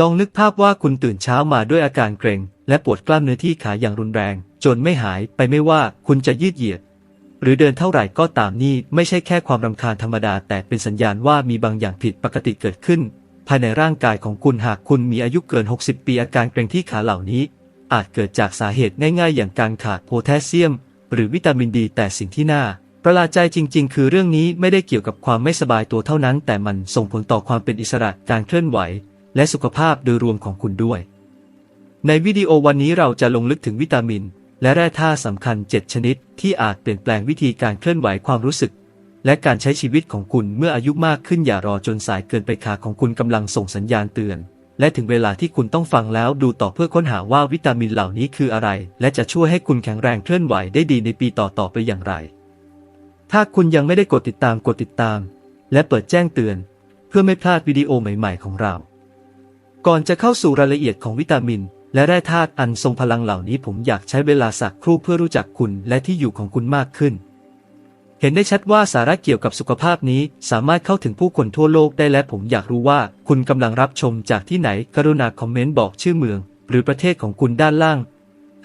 ลองนึกภาพว่าคุณตื่นเช้ามาด้วยอาการเกร็ง และปวดกล้ามเนื้อที่ขาอย่างรุนแรง จนไม่หายไปไม่ว่าคุณจะยืดเหยียด หรือเดินเท่าไหร่ก็ตามนี่ไม่ใช่แค่ความรำคาญธรรมดา แต่เป็นสัญญาณว่ามีบางอย่างผิดปกติเกิดขึ้น ภายในร่างกายของคุณหากคุณมีอายุเกิน 60 ปีอาการเกร็งที่ขาเหล่านี้ อาจเกิดจากสาเหตุง่ายๆ อย่างการขาดโพแทสเซียม หรือวิตามินดีแต่สิ่งที่น่าประหลาดใจจริง ๆ คือเรื่องนี้ไม่ได้เกี่ยวกับความไม่สบายตัวเท่านั้น แต่มันส่งผลต่อความเป็นอิสระการเคลื่อนไหว และสุขภาพโดยรวมของคุณด้วย ในวิดีโอวันนี้เราจะลงลึกถึงวิตามิน และแร่ธาตุสำคัญ 7 ชนิด ที่อาจเปลี่ยนแปลงวิธีการเคลื่อนไหวความรู้สึก และการใช้ชีวิตของคุณเมื่ออายุมากขึ้นอย่ารอจนสายเกินไปขาของคุณกำลังส่งสัญญาณเตือน และถึงเวลาที่คุณต้องฟังแล้วดูต่อเพื่อค้นหาว่าวิตามินเหล่านี้คืออะไร และจะช่วยให้คุณแข็งแรงเคลื่อนไหวได้ดีในปีต่อๆไปอย่างไร ถ้าคุณยังไม่ได้กดติดตามกดติดตาม และเปิดแจ้งเตือน เพื่อไม่พลาดวิดีโอใหม่ ๆ ของเรา ก่อนจะเข้าสู่รายละเอียดของวิตามิน และแร่ธาตุอันทรงพลังเหล่านี้ผมอยากใช้เวลาสักครู่เพื่อรู้จักคุณและที่อยู่ของคุณมากขึ้น เห็นได้ชัดว่าสาระเกี่ยวกับสุขภาพนี้สามารถเข้าถึงผู้คนทั่วโลกได้และผมอยากรู้ว่าคุณกำลังรับชมจากที่ไหน กรุณาคอมเมนต์บอกชื่อเมือง หรือประเทศของคุณด้านล่าง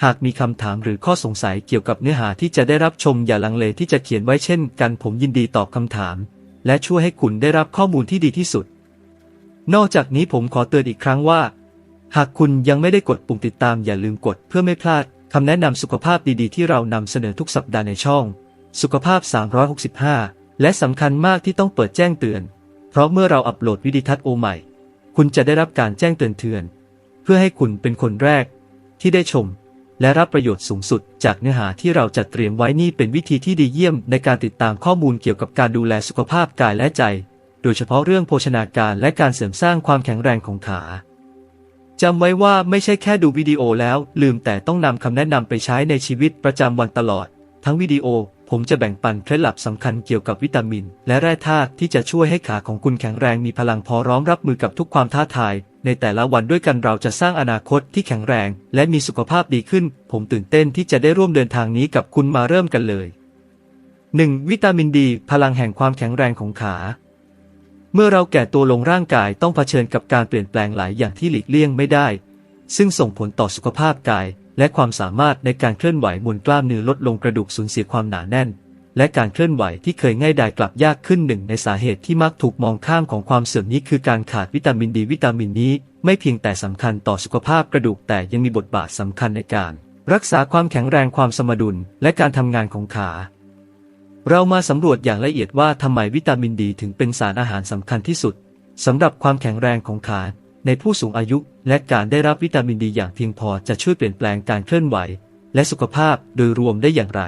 หากมีคำถามหรือข้อสงสัยเกี่ยวกับเนื้อหาที่จะได้รับชมอย่าลังเลที่จะเขียนไว้เช่น กันผมยินดีตอบคำถาม และช่วยให้คุณได้รับข้อมูลที่ดีที่สุด นอกจากนี้ผมขอเตือนอีกครั้งว่า หากคุณยังไม่ได้กดปุ่มติดตามอย่าลืมกดเพื่อไม่พลาดคำแนะนำสุขภาพดีๆ ที่เรานำเสนอทุกสัปดาห์ในช่อง สุขภาพ 365 และสำคัญมากที่ต้องเปิดแจ้งเตือน เพราะเมื่อเราอัปโหลดวิดีทัศน์โอใหม่ คุณจะได้รับการแจ้งเตือนเตือน เพื่อให้คุณเป็นคนแรก ที่ได้ชม และรับประโยชน์สูงสุด จากเนื้อหาที่เราจัดเตรียมไว้นี่เป็นวิธีที่ดีเยี่ยมในการติดตามข้อมูลเกี่ยวกับการดูแลสุขภาพกายและใจ โดยเฉพาะเรื่องโภชนาการและการเสริมสร้างความแข็งแรงของขาจำไว้ว่าไม่ใช่แค่ดูวิดีโอแล้ว ลืมแต่ต้องนำคำแนะนำไปใช้ในชีวิตประจำวันตลอด ทั้งวิดีโอ ผมจะแบ่งปันเคล็ดลับสำคัญเกี่ยวกับวิตามิน และแร่ธาตุที่จะช่วยให้ขาของคุณแข็งแรงมีพลังพอร้อมรับมือกับทุกความท้าทาย ในแต่ละวันด้วยกันเราจะสร้างอนาคตที่แข็งแรง และมีสุขภาพดีขึ้น ผมตื่นเต้นที่จะได้ร่วมเดินทางนี้กับคุณมาเริ่มกันเลย 1. วิตามินดี พลังแห่งความแข็งแรงของขา เมื่อเราแก่ตัวลงร่างกายต้องเผชิญกับการเปลี่ยนแปลงหลายอย่างที่หลีกเลี่ยงไม่ได้ ซึ่งส่งผลต่อสุขภาพกาย และความสามารถในการเคลื่อนไหวมวลกล้ามเนื้อลดลงกระดูกสูญเสียความหนาแน่น และการเคลื่อนไหวที่เคยง่ายดายกลับยากขึ้นหนึ่งในสาเหตุที่มักถูกมองข้ามของความเสื่อมนี้คือการขาดวิตามินดีวิตามินนี้ ไม่เพียงแต่สำคัญต่อสุขภาพกระดูกแต่ยังมีบทบาทสำคัญในการ รักษาความแข็งแรงความสมดุล และการทำงานของขา เรามาสำรวจอย่างละเอียดว่าทำไมวิตามินดีถึงเป็นสารอาหารสำคัญที่สุดสำหรับความแข็งแรงของขาในผู้สูงอายุและการได้รับวิตามินดีอย่างเพียงพอจะช่วยเปลี่ยนแปลงการเคลื่อนไหว และสุขภาพโดยรวมได้อย่างไร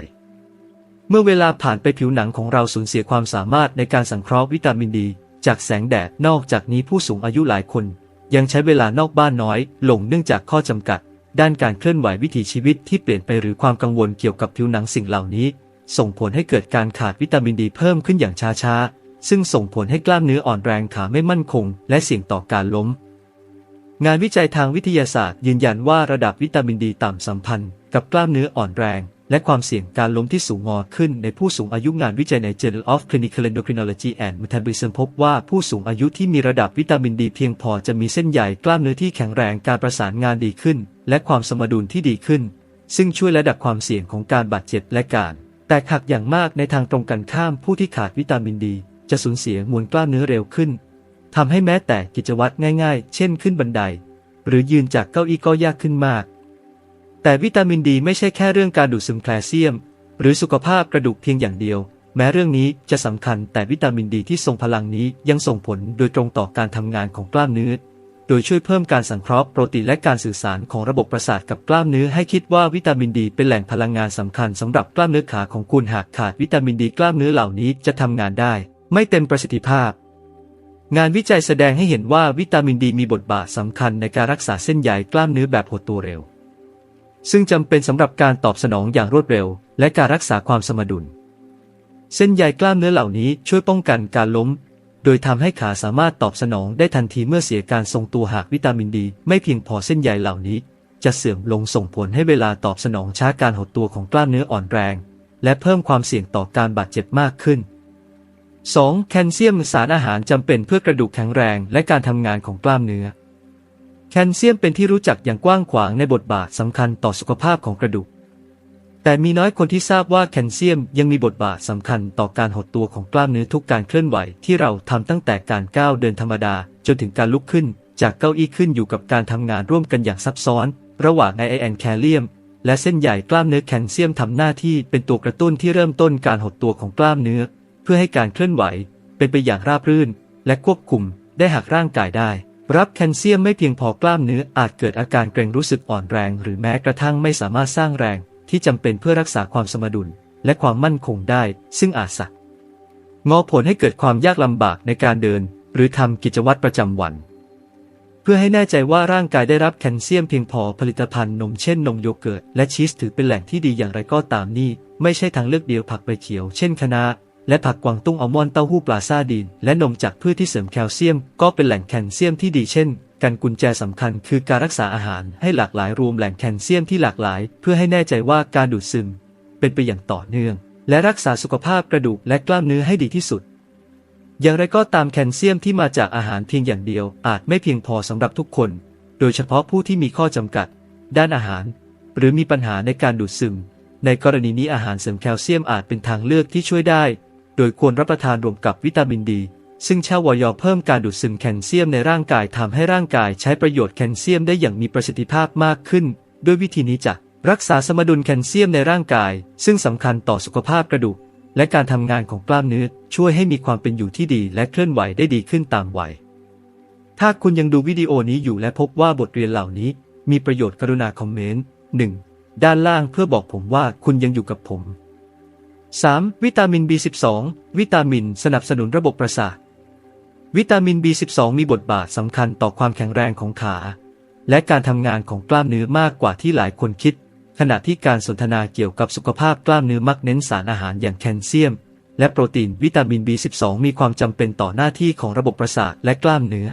เมื่อเวลาผ่านไปผิวหนังของเราสูญเสียความสามารถในการสังเคราะห์วิตามินดี จากแสงแดดนอกจากนี้ผู้สูงอายุหลายคน ยังใช้เวลานอกบ้านน้อยลงเนื่องจากข้อจำกัด ด้านการเคลื่อนไหววิถีชีวิตที่เปลี่ยนไปหรือความกังวลเกี่ยวกับผิวหนังสิ่งเหล่านี้ ส่งผลให้เกิดการขาดวิตามินดีเพิ่มขึ้นอย่างช้าๆ ซึ่งส่งผลให้กล้ามเนื้ออ่อนแรงขาไม่มั่นคง และเสี่ยงต่อการล้ม งานวิจัยทางวิทยาศาสตร์ ยืนยันว่าระดับวิตามินดีต่ำสัมพันธ์ กับกล้ามเนื้ออ่อนแรง และความเสี่ยงการล้มที่สูงงอขึ้นในผู้สูงอายุงานวิจัยใน Journal of Clinical Endocrinology and Metabolism พบว่าผู้สูงอายุที่มีระดับวิตามินดีเพียงพอจะมีเส้นใยกล้ามเนื้อที่แข็งแรงการประสานงานดีขึ้น และความสมดุลที่ดีขึ้น ซึ่งช่วยระดับความเสี่ยงของการบาดเจ็บและการ แตกหักอย่างมากในทางตรงกันข้ามผู้ที่ขาดวิตามินดี จะสูญเสียมวลกล้ามเนื้อเร็วขึ้นทำให้แม้แต่กิจวัตรง่ายๆ เช่นขึ้นบันได หรือยืนจากเก้าอี้ก็ยากขึ้นมาก แต่วิตามินดีไม่ใช่แค่เรื่องการดูดซึมแคลเซียม หรือสุขภาพกระดูกเพียงอย่างเดียว แม้เรื่องนี้จะสำคัญแต่วิตามินดีที่ทรงพลังนี้ยังส่งผลโดยตรงต่อการทำงานของกล้ามเนื้อ โดยช่วยเพิ่มการสังเคราะห์โปรตีนและการสื่อสารของระบบประสาทกับกล้ามเนื้อให้คิดว่าวิตามินดีเป็นแหล่งพลังงานสำคัญสำหรับกล้ามเนื้อขาของคุณหากขาดวิตามินดีกล้ามเนื้อเหล่านี้จะทำงานได้ ไม่เต็มประสิทธิภาพ งานวิจัยแสดงให้เห็นว่าวิตามินดีมีบทบาทสำคัญในการรักษาเส้นใยกล้ามเนื้อแบบหดตัวเร็ว ซึ่งจำเป็นสำหรับการตอบสนองอย่างรวดเร็ว และการรักษาความสมดุล เส้นใยกล้ามเนื้อเหล่านี้ช่วยป้องกันการล้ม โดยทำให้ขาสามารถตอบสนองได้ทันทีเมื่อเสียการทรงตัวหากวิตามินดี ไม่เพียงพอเส้นใยเหล่านี้ จะเสื่อมลงส่งผลให้เวลาตอบสนองช้าการหดตัวของกล้ามเนื้ออ่อนแรง และเพิ่มความเสี่ยงต่อการบาดเจ็บมากขึ้น 2. แคลเซียมสารอาหารจำเป็นเพื่อกระดูกแข็งแรงและการทำงานของกล้ามเนื้อ แคลเซียมเป็นที่รู้จักอย่างกว้างขวางในบทบาทสำคัญต่อสุขภาพของกระดูก แต่มีน้อยคนที่ทราบว่าแคลเซียมยังมีบทบาทสำคัญต่อการหดตัวของกล้ามเนื้อทุกการเคลื่อนไหวที่เราทำตั้งแต่การก้าวเดินธรรมดา จนถึงการลุกขึ้น จากเก้าอี้ขึ้นอยู่กับการทำงานร่วมกันอย่างซับซ้อน ระหว่างไอแอนแคลเซียม และเส้นใหญ่กล้ามเนื้อแคลเซียมทำหน้าที่เป็นตัวกระตุ้นที่เริ่มต้นการหดตัวของกล้ามเนื้อ เพื่อให้การเคลื่อนไหว เป็นไปอย่างราบรื่น และควบคุมได้หากร่างกายได้ รับแคลเซียมไม่เพียงพอกล้ามเนื้ออาจเกิดอาการเกร็งรู้สึกอ่อนแรง หรือแม้กระทั่งไม่สามารถสร้างแรง ที่จำเป็นเพื่อรักษาความสมดุล และความมั่นคงได้ ซึ่งอาจสักงอผลให้เกิดความยากลำบากในการเดิน หรือทำกิจวัตรประจำวัน เพื่อให้แน่ใจว่าร่างกายได้รับแคลเซียมเพียงพอผลิตภัณฑ์นมเช่นนมโยเกิร์ตและชีสถือเป็นแหล่งที่ดีอย่างไรก็ตามนี่ ไม่ใช่ทางเลือกเดียวผักใบเขียว เช่นคะน้า และผักกวางตุ้งอัลมอนด์เต้าหู้ปลาซาดีน และนมจากพืชที่เสริมแคลเซียม ก็เป็นแหล่งแคลเซียมที่ดีเช่นการกุญแจสำคัญคือการรักษาอาหารให้หลากหลายรวมแหล่งแคลเซียมที่หลากหลาย เพื่อให้แน่ใจว่าการดูดซึม เป็นไปอย่างต่อเนื่อง และรักษาสุขภาพกระดูกและกล้ามเนื้อให้ดีที่สุด อย่างไรก็ตามแคลเซียมที่มาจากอาหารเพียงอย่างเดียว อาจไม่เพียงพอสำหรับทุกคน โดยเฉพาะผู้ที่มีข้อจำกัด ด้านอาหาร หรือมีปัญหาในการดูดซึม ในกรณีนี้อาหารเสริมแคลเซียมอาจเป็นทางเลือกที่ช่วยได้ โดยควรรับประทานรวมกับวิตามินดี ซึ่งชาวอยเพิ่มการดูดซึมแคลเซียมในร่างกายทำให้ร่างกายใช้ประโยชน์แคลเซียมได้อย่างมีประสิทธิภาพมากขึ้น ด้วยวิธีนี้จะรักษาสมดุลแคลเซียมในร่างกาย ซึ่งสำคัญต่อสุขภาพกระดูก และการทำงานของกล้ามเนื้อช่วยให้มีความเป็นอยู่ที่ดีและเคลื่อนไหวได้ดีขึ้นตามวัยถ้าคุณยังดูวิดีโอนี้อยู่และพบว่าบทเรียนเหล่านี้ มีประโยชน์กรุณาคอมเมนต์ 1. ด้านล่างเพื่อบอกผมว่าคุณยังอยู่กับผม 3. วิตามิน B12 วิตามินสนับสนุนระบบประสาท วิตามิน B12 มีบทบาทสำคัญต่อความแข็งแรงของขา และการทำงานของกล้ามเนื้อมากกว่าที่หลายคนคิด ขณะที่การสนทนาเกี่ยวกับสุขภาพกล้ามเนื้อมักเน้นสารอาหารอย่างแคลเซียม และโปรตีนวิตามิน B12 มีความจำเป็นต่อหน้าที่ของระบบประสาทและกล้ามเนื้อ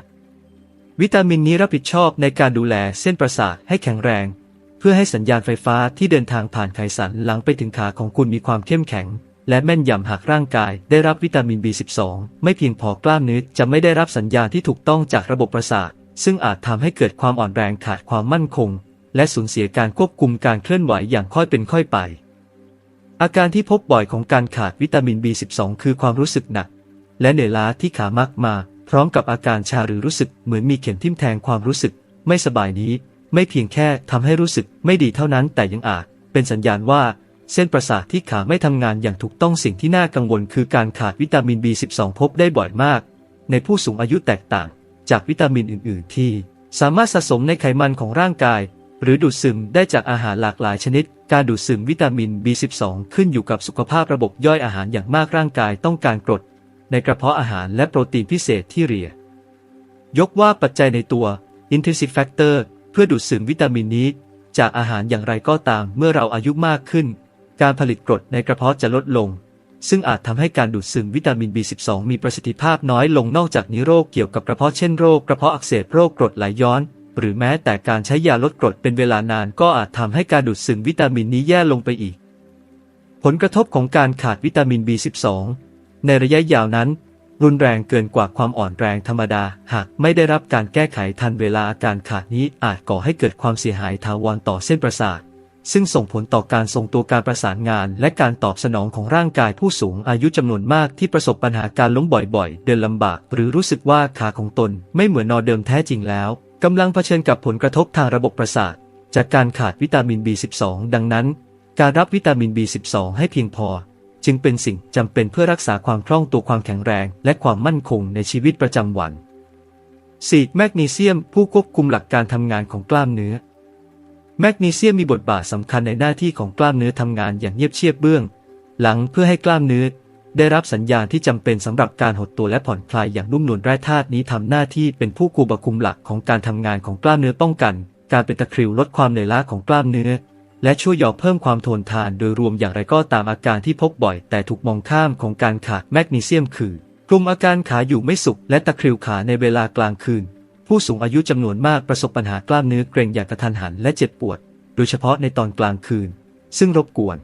วิตามินนี้รับผิดชอบในการดูแลเส้นประสาทให้แข็งแรง พื่อให้สัญญาณไฟฟ้าที่เดินทางผ่านไขสันหลังไปถึงขาของคุณมีความเข้มแข็ง และแม่นยำหากร่างกายได้รับวิตามิน B12 ไม่เพียงพอกล้ามเนื้อจะไม่ได้รับสัญญาณที่ถูกต้องจากระบบประสาท ซึ่งอาจทำให้เกิดความอ่อนแรงขาดความมั่นคง และสูญเสียการควบคุมการเคลื่อนไหวอย่างค่อยเป็นค่อยไป อาการที่พบบ่อยของการขาดวิตามิน B12 คือความรู้สึกหนัก และเหนื่อยล้าที่ขามักมา พร้อมกับอาการชาหรือรู้สึกเหมือนมีเข็มทิ่มแทงความรู้สึก ไม่สบายนี้ ไม่เพียงแค่ทำให้รู้สึกไม่ดีเท่านั้นแต่ยังอาจ เป็นสัญญาณว่าเส้นประสาทที่ขาไม่ทำงานอย่างถูกต้องสิ่งที่น่ากังวลคือการขาดวิตามิน B12 พบได้บ่อยมาก ในผู้สูงอายุแตกต่าง จากวิตามินอื่น ๆ ที่ สามารถสะสมในไขมันของร่างกาย หรือดูดซึมได้จากอาหารหลากหลายชนิด การดูดซึมวิตามิน B12 ขึ้นอยู่กับสุขภาพระบบย่อยอาหารอย่างมากร่างกายต้องการกรด ในกระเพาะอาหารและโปรตีนพิเศษที่เรีย ยกว่าปัจจัยในตัว intrinsic factor พื่อดูดซึมวิตามินนี้ จากอาหารอย่างไรก็ตามเมื่อเราอายุมากขึ้น การผลิตกรดในกระเพาะจะลดลง ซึ่งอาจทำให้การดูดซึมวิตามิน B12 มีประสิทธิภาพน้อยลงนอกจากนี้โรคเกี่ยวกับกระเพาะเช่นโรคกระเพาะอักเสบโรคกรดไหลย้อน หรือแม้แต่การใช้ยาลดกรดเป็นเวลานานก็อาจทำให้การดูดซึมวิตามินนี้แย่ลงไปอีก ผลกระทบของการขาดวิตามิน B12 ในระยะยาวนั้น รุนแรงเกินกว่าความอ่อนแรงธรรมดา หากไม่ได้รับการแก้ไขทันเวลาอาการขาดนี้อาจก่อให้เกิดความเสียหายถาวรต่อเส้นประสาท ซึ่งส่งผลต่อการทรงตัวการประสานงาน และการตอบสนองของร่างกายผู้สูงอายุจำนวนมากที่ประสบปัญหาการล้มบ่อยๆ เดินลำบาก หรือรู้สึกว่าขาของตนไม่เหมือนนอเดิมแท้จริงแล้วกำลังเผชิญกับผลกระทบทางระบบประสาท จากการขาดวิตามิน B12 ดังนั้น การรับวิตามิน B12 ให้เพียงพอ จึงเป็นสิ่งจำเป็นเพื่อรักษาความคล่องตัวความแข็งแรง และความมั่นคงในชีวิตประจำวัน 4. แมกนีเซียม ผู้ควบคุมหลักการทำงานของกล้ามเนื้อ แมกนีเซียมมีบทบาทสำคัญในหน้าที่ของกล้ามเนื้อทำงานอย่างเงียบเชียบเบื้อง หลังเพื่อให้กล้ามเนื้อ ได้รับสัญญาณที่จำเป็นสำหรับการหดตัวและผ่อนคลายอย่างนุ่มนวลแร่ธาตุนี้ทำหน้าที่เป็นผู้ควบคุมหลักของการทำงานของกล้ามเนื้อป้องกัน การเป็นตะคริวลดความเหนื่อยล้าของกล้ามเนื้อ และช่วยหยอเพิ่มความทนทานโดยรวมอย่างไรก็ตามอาการที่พบบ่อย แต่ถูกมองข้ามของการขาดแมกนีเซียมคือกลุ่มอาการขาอยู่ไม่สุข และตะคริวขาในเวลากลางคืน ผู้สูงอายุจำนวนมากประสบปัญหากล้ามเนื้อเกร็งอย่างกระทันหันและเจ็บปวด โดยเฉพาะในตอนกลางคืน ซึ่งรบกวน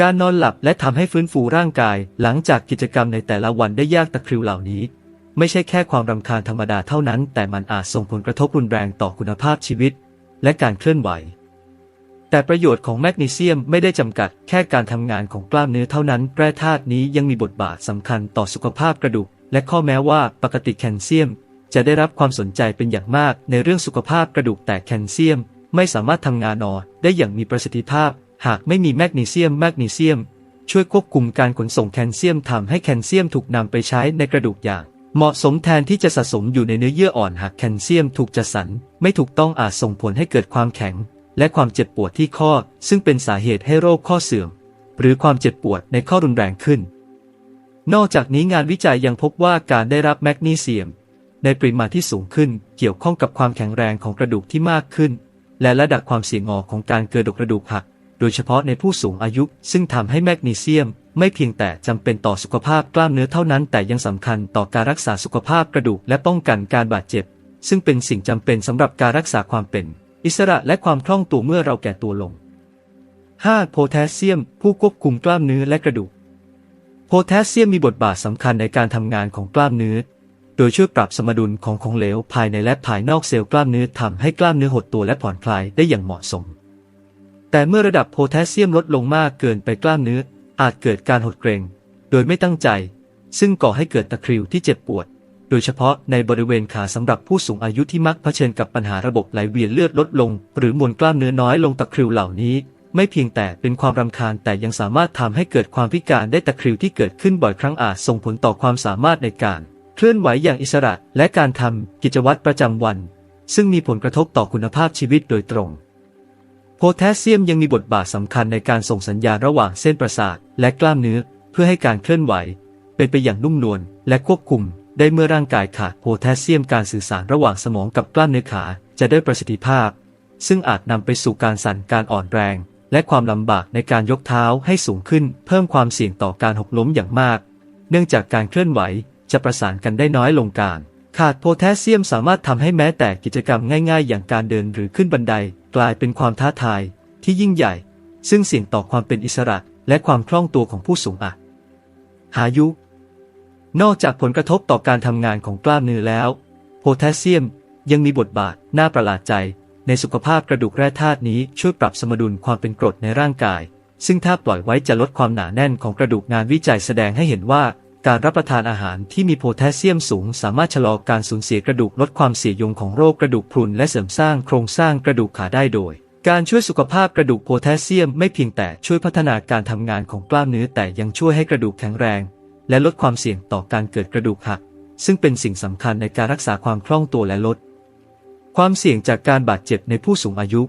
การนอนหลับและทำให้ฟื้นฟูร่างกาย หลังจากกิจกรรมในแต่ละวันได้ยากตะคริวเหล่านี้ ไม่ใช่แค่ความรำคาญธรรมดาเท่านั้น แต่มันอาจส่งผลกระทบรุนแรงต่อคุณภาพชีวิต และการเคลื่อนไหว แต่ประโยชน์ของแมกนีเซียมไม่ได้จำกัดแค่การทำงานของกล้ามเนื้อเท่านั้นแร่ธาตุนี้ยังมีบทบาทสำคัญต่อสุขภาพกระดูก และข้อแม้ว่าปกติแคลเซียม จะได้รับความสนใจเป็นอย่างมากในเรื่องสุขภาพกระดูกแต่แคลเซียม ไม่สามารถทำงานนอได้อย่างมีประสิทธิภาพ หากไม่มีแมกนีเซียมแมกนีเซียม ช่วยควบคุมการขนส่งแคลเซียมทำให้แคลเซียมถูกนำไปใช้ในกระดูกอย่างเหมาะสมแทนที่จะสะสมอยู่ในเนื้อเยื่ออ่อนหากแคลเซียมถูกจัดสรรไม่ถูกต้องอาจส่งผลให้เกิดความแข็ง และความเจ็บปวดที่ข้อซึ่งเป็นสาเหตุให้โรคข้อเสื่อม หรือความเจ็บปวดในข้อรุนแรงขึ้น นอกจากนี้งานวิจัยยังพบว่าการได้รับแมกนีเซียม ในปริมาณที่สูงขึ้นเกี่ยวข้องกับความแข็งแรงของกระดูกที่มากขึ้น และระดับความเสี่ยงงอของการเกิดกระดูกหัก โดยเฉพาะในผู้สูงอายุ ซึ่งทำให้แมกนีเซียม ไม่เพียงแต่จำเป็นต่อสุขภาพกล้ามเนื้อเท่านั้น แต่ยังสำคัญต่อการรักษาสุขภาพกระดูกและป้องกันการบาดเจ็บ ซึ่งเป็นสิ่งจำเป็นสำหรับการรักษาความเป็น อิสระและความคล่องตัวเมื่อเราแก่ตัวลง 5. โพแทสเซียม ผู้ควบคุมกล้ามเนื้อและกระดูก โพแทสเซียมมีบทบาทสำคัญในการทำงานของกล้ามเนื้อ โดยช่วยปรับสมดุลของของเหลวภายในและภายนอกเซลล์กล้ามเนื้อทำให้กล้ามเนื้อหดตัวและผ่อนคลายได้อย่างเหมาะสม แต่เมื่อระดับโพแทสเซียมลดลงมากเกินไปกล้ามเนื้ออาจเกิดการหดเกร็ง โดยไม่ตั้งใจ ซึ่งก่อให้เกิดตะคริวที่เจ็บปวด โดยเฉพาะในบริเวณขาสำหรับผู้สูงอายุที่มักเผชิญกับปัญหาระบบไหลเวียนเลือดลดลง หรือมวลกล้ามเนื้อน้อยลงตะคริวเหล่านี้ ไม่เพียงแต่เป็นความรำคาญแต่ยังสามารถทำให้เกิดความพิการได้ตะคริวที่เกิดขึ้นบ่อยครั้งอาจส่งผลต่อความสามารถในการเคลื่อนไหวอย่างอิสระและการทำกิจวัตรประจำวัน ซึ่งมีผลกระทบต่อคุณภาพชีวิตโดยตรง โพแทสเซียมยังมีบทบาทสำคัญในการส่งสัญญาณระหว่างเส้นประสาทและกล้ามเนื้อ เพื่อให้การเคลื่อนไหว เป็นไปอย่างนุ่มนวลและควบคุม ได้เมื่อร่างกายขาดโพแทสเซียมการสื่อสารระหว่างสมองกับกล้ามเนื้อขาจะได้ประสิทธิภาพ ซึ่งอาจนำไปสู่การสั่นการอ่อนแรง และความลำบากในการยกเท้าให้สูงขึ้น เพิ่มความเสี่ยงต่อการหกล้มอย่างมาก เนื่องจากการเคลื่อนไหวจะประสานกันได้น้อยลงการ ขาดโพแทสเซียมสามารถทำให้แม้แต่กิจกรรมง่ายๆ อย่างการเดินหรือขึ้นบันได กลายเป็นความท้าทายที่ยิ่งใหญ่ ซึ่งเสี่ยงต่อความเป็นอิสระและความคล่องตัวของผู้สูงอายุ นอกจากผลกระทบต่อการทำงานของกล้ามเนื้อแล้ว โพแทสเซียมยังมีบทบาทน่าประหลาดใจ ในสุขภาพกระดูกแร่ธาตุนี้ช่วยปรับสมดุลความเป็นกรดในร่างกาย ซึ่งถ้าปล่อยไว้จะลดความหนาแน่นของกระดูกงานวิจัยแสดงให้เห็นว่า การรับประทานอาหารที่มีโพแทสเซียมสูง สามารถชะลอการสูญเสียกระดูกลดความเสียยงของโรคกระดูกพรุนและเสริมสร้างโครงสร้างกระดูกขาได้โดย การช่วยสุขภาพกระดูกโพแทสเซียมไม่เพียงแต่ช่วยพัฒนาการทำงานของกล้ามเนื้อแต่ยังช่วยให้กระดูกแข็งแรง และลดความเสี่ยงต่อการเกิดกระดูกหัก ซึ่งเป็นสิ่งสำคัญในการรักษาความคล่องตัวและลด ความเสี่ยงจากการบาดเจ็บในผู้สูงอายุ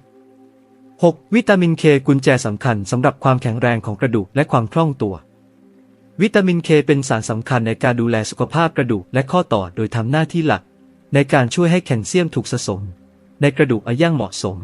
6. วิตามินเคกุญแจสำคัญสำหรับความแข็งแรงของกระดูกและความคล่องตัว วิตามินเคเป็นสารสำคัญในการดูแลสุขภาพกระดูกและข้อต่อโดยทำหน้าที่หลัก ในการช่วยให้แคลเซียมถูกสะสม ในกระดูกอย่างเหมาะสม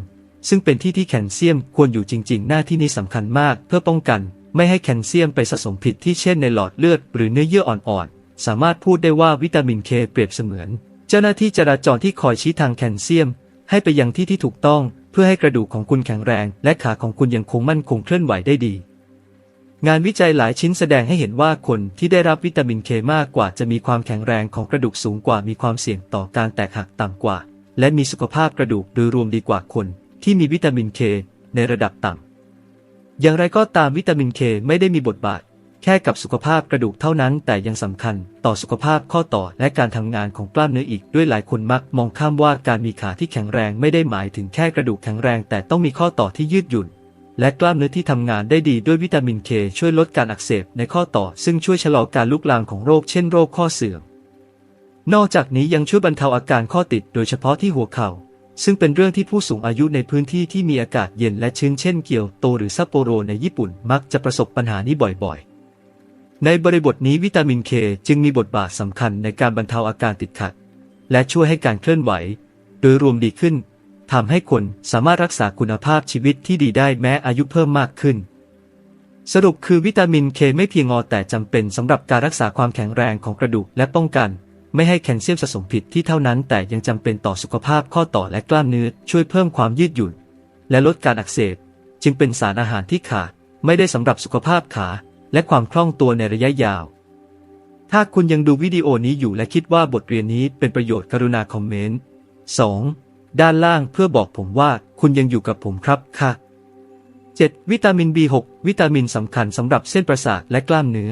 ซึ่งเป็นที่ที่แคลเซียมควรอยู่จริง ๆ หน้าที่นี้สำคัญมากเพื่อป้องกัน ไม่ให้แคลเซียมไปสะสมผิดที่เช่นในหลอดเลือดหรือเนื้อเยื่ออ่อนๆ สามารถพูดได้ว่าวิตามินเคเปรียบเสมือน เจ้าหน้าที่จราจรที่คอยชี้ทางแคลเซียม ให้ไปยังที่ที่ถูกต้อง เพื่อให้กระดูกของคุณแข็งแรง และขาของคุณยังคงมั่นคงเคลื่อนไหวได้ดี งานวิจัยหลายชิ้นแสดงให้เห็นว่าคนที่ได้รับวิตามินเคมากกว่าจะมีความแข็งแรงของกระดูกสูงกว่ามีความเสี่ยงต่อการแตกหักต่ำกว่า และมีสุขภาพกระดูกโดยรวมดีกว่าคนที่มีวิตามินเคในระดับต่ำ อย่างไรก็ตามวิตามินเคไม่ได้มีบทบาท แค่กับสุขภาพกระดูกเท่านั้น แต่ยังสำคัญต่อสุขภาพข้อต่อและการทำงานของกล้ามเนื้ออีกด้วยหลายคนมักมองข้ามว่าการมีขาที่แข็งแรงไม่ได้หมายถึงแค่กระดูกแข็งแรง แต่ต้องมีข้อต่อที่ยืดหยุ่น และกล้ามเนื้อที่ทำงานได้ดีด้วยวิตามินเคช่วยลดการอักเสบในข้อต่อ ซึ่งช่วยชะลอการลุกลามของโรคเช่นโรคข้อเสื่อมนอกจากนี้ยังช่วยบรรเทาอาการข้อติดโดยเฉพาะที่หัวเข่า ซึ่งเป็นเรื่องที่ผู้สูงอายุในพื้นที่ที่มีอากาศเย็นและชื้นเช่นเกียวโตหรือซัปโปโรในญี่ปุ่นมักจะประสบปัญหานี้บ่อยๆ ในบริบทนี้วิตามินเคจึงมีบทบาทสำคัญในการบรรเทาอาการติดขัด และช่วยให้การเคลื่อนไหว โดยรวมดีขึ้นทำให้คนสามารถรักษาคุณภาพชีวิตที่ดีได้แม้อายุเพิ่มมากขึ้น สรุปคือวิตามินเคไม่เพียงงอแต่จำเป็นสำหรับการรักษาความแข็งแรงของกระดูกและป้องกัน ไม่ให้แคลเซียมสะสมผิดที่เท่านั้น แต่ยังจำเป็นต่อสุขภาพข้อต่อและกล้ามเนื้อช่วยเพิ่มความยืดหยุ่น และลดการอักเสบ จึงเป็นสารอาหารที่ขาด ไม่ได้สำหรับสุขภาพขา และความคล่องตัวในระยะยาว ถ้าคุณยังดูวิดีโอนี้อยู่และคิดว่าบทเรียนนี้เป็นประโยชน์กรุณาคอมเมนต์ 2. ด้านล่างเพื่อบอกผมว่าคุณยังอยู่กับผมครับค่ะ 7. วิตามิน B6 วิตามินสำคัญสำหรับเส้นประสาทและกล้ามเนื้อ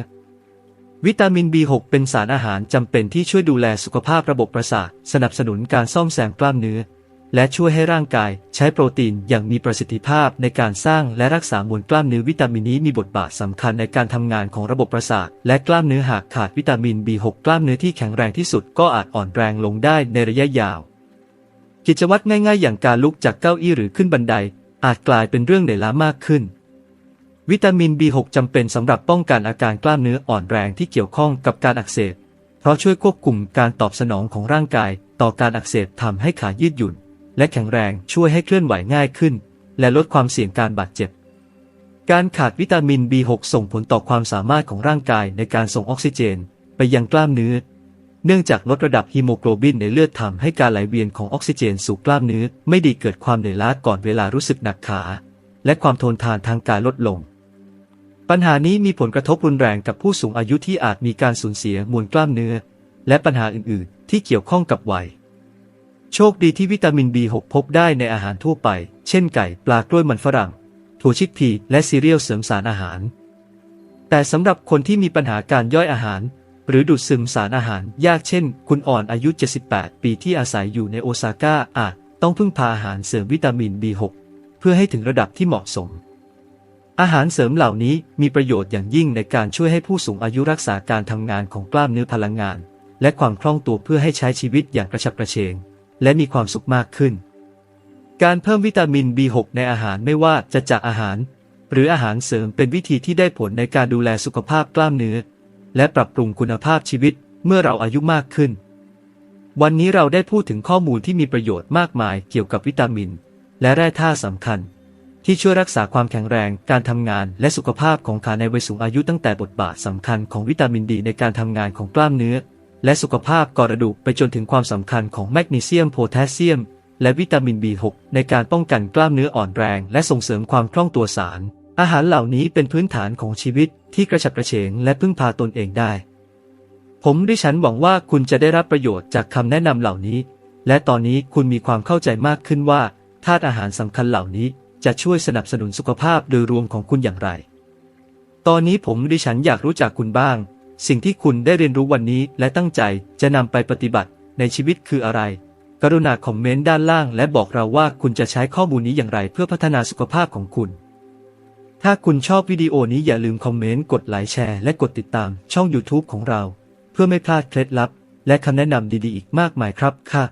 วิตามิน B6 เป็นสารอาหารจำเป็นที่ช่วยดูแลสุขภาพระบบประสาท สนับสนุนการซ่อมแซมกล้ามเนื้อ และช่วยให้ร่างกายใช้โปรตีนอย่างมีประสิทธิภาพในการสร้างและรักษามวลกล้ามเนื้อวิตามินนี้มีบทบาทสำคัญในการทำงานของระบบประสาท และกล้ามเนื้อหากขาดวิตามิน B6 กล้ามเนื้อที่แข็งแรงที่สุดก็อาจอ่อนแรงลงได้ในระยะยาว กิจวัตรง่ายๆ อย่างการลุกจากเก้าอี้หรือขึ้นบันได อาจกลายเป็นเรื่องเหนื่อยล้ามากขึ้น วิตามิน B6 จำเป็นสำหรับป้องกันอาการกล้ามเนื้ออ่อนแรงที่เกี่ยวข้องกับการอักเสบ เพราะช่วยควบคุมการตอบสนองของร่างกาย ต่อการอักเสบทำให้ขายืดหยุ่น และแข็งแรงช่วยให้เคลื่อนไหวง่ายขึ้น และลดความเสี่ยงการบาดเจ็บ การขาดวิตามิน B6 ส่งผลต่อความสามารถของร่างกายในการส่งออกซิเจน ไปยังกล้ามเนื้อ เนื่องจากลดระดับฮีโมโกลบินในเลือดทำให้การไหลเวียนของออกซิเจนสู่กล้ามเนื้อ ไม่ดีเกิดความเหนื่อยล้าก่อนเวลารู้สึกหนักขา และความทนทานทางกายลดลง ปัญหานี้มีผลกระทบรุนแรงกับผู้สูงอายุที่อาจมีการสูญเสียมวลกล้ามเนื้อ และปัญหาอื่น ๆ ที่เกี่ยวข้องกับวัย โชคดีที่วิตามิน B6 พบได้ในอาหารทั่วไป เช่นไก่ ปลากล้วยมันฝรั่ง ถั่วชิกพีและซีเรียลเสริมสารอาหาร แต่สำหรับคนที่มีปัญหาการย่อยอาหาร หรือดูดซึมสารอาหาร ยากเช่น คุณอ่อนอายุ 78 ปีที่อาศัยอยู่ในโอซาก้าอาจต้องพึ่งพาอาหารเสริมวิตามิน B6 เพื่อให้ถึงระดับที่เหมาะสม อาหารเสริมเหล่านี้มีประโยชน์อย่างยิ่งในการช่วยให้ผู้สูงอายุรักษาการทำงานของกล้ามเนื้อพลังงาน และความคล่องตัวเพื่อให้ใช้ชีวิตอย่างกระฉับกระเฉง และมีความสุขมากขึ้น การเพิ่มวิตามิน B6 ในอาหารไม่ว่าจะจากอาหาร หรืออาหารเสริมเป็นวิธีที่ได้ผลในการดูแลสุขภาพกล้ามเนื้อ และปรับปรุงคุณภาพชีวิตเมื่อเราอายุมากขึ้น วันนี้เราได้พูดถึงข้อมูลที่มีประโยชน์มากมายเกี่ยวกับวิตามิน และแร่ธาตุสำคัญ ที่ช่วยรักษาความแข็งแรง การทำงานและสุขภาพของขาในวัยสูงอายุตั้งแต่บทบาทสำคัญของวิตามินดีในการทำงานของกล้ามเนื้อ และสุขภาพกระดูกไปจนถึงความสำคัญของแมกนีเซียมโพแทสเซียม และวิตามิน B6 ในการป้องกันกล้ามเนื้ออ่อนแรง และส่งเสริมความคล่องตัวสาร อาหารเหล่านี้เป็นพื้นฐานของชีวิตที่กระฉับกระเฉงและพึ่งพาตนเองได้ ผมดิฉันหวังว่าคุณจะได้รับประโยชน์จากคำแนะนำเหล่านี้ และตอนนี้คุณมีความเข้าใจมากขึ้นว่าธาตุอาหารสำคัญเหล่านี้ จะช่วยสนับสนุนสุขภาพโดยรวมของคุณอย่างไร ตอนนี้ผมดิฉันอยากรู้จักคุณบ้าง สิ่งที่คุณได้เรียนรู้วันนี้และตั้งใจจะนำไปปฏิบัติในชีวิตคืออะไร กรุณาคอมเมนต์ด้านล่างและบอกเราว่าคุณจะใช้ข้อมูลนี้อย่างไรเพื่อพัฒนาสุขภาพของคุณ ถ้าคุณชอบวิดีโอนี้อย่าลืมคอมเมนต์กดไลค์แชร์และกดติดตามช่อง YouTube ของเรา เพื่อไม่พลาดเคล็ดลับ และคำแนะนำดีๆ อีกมากมายครับค่ะ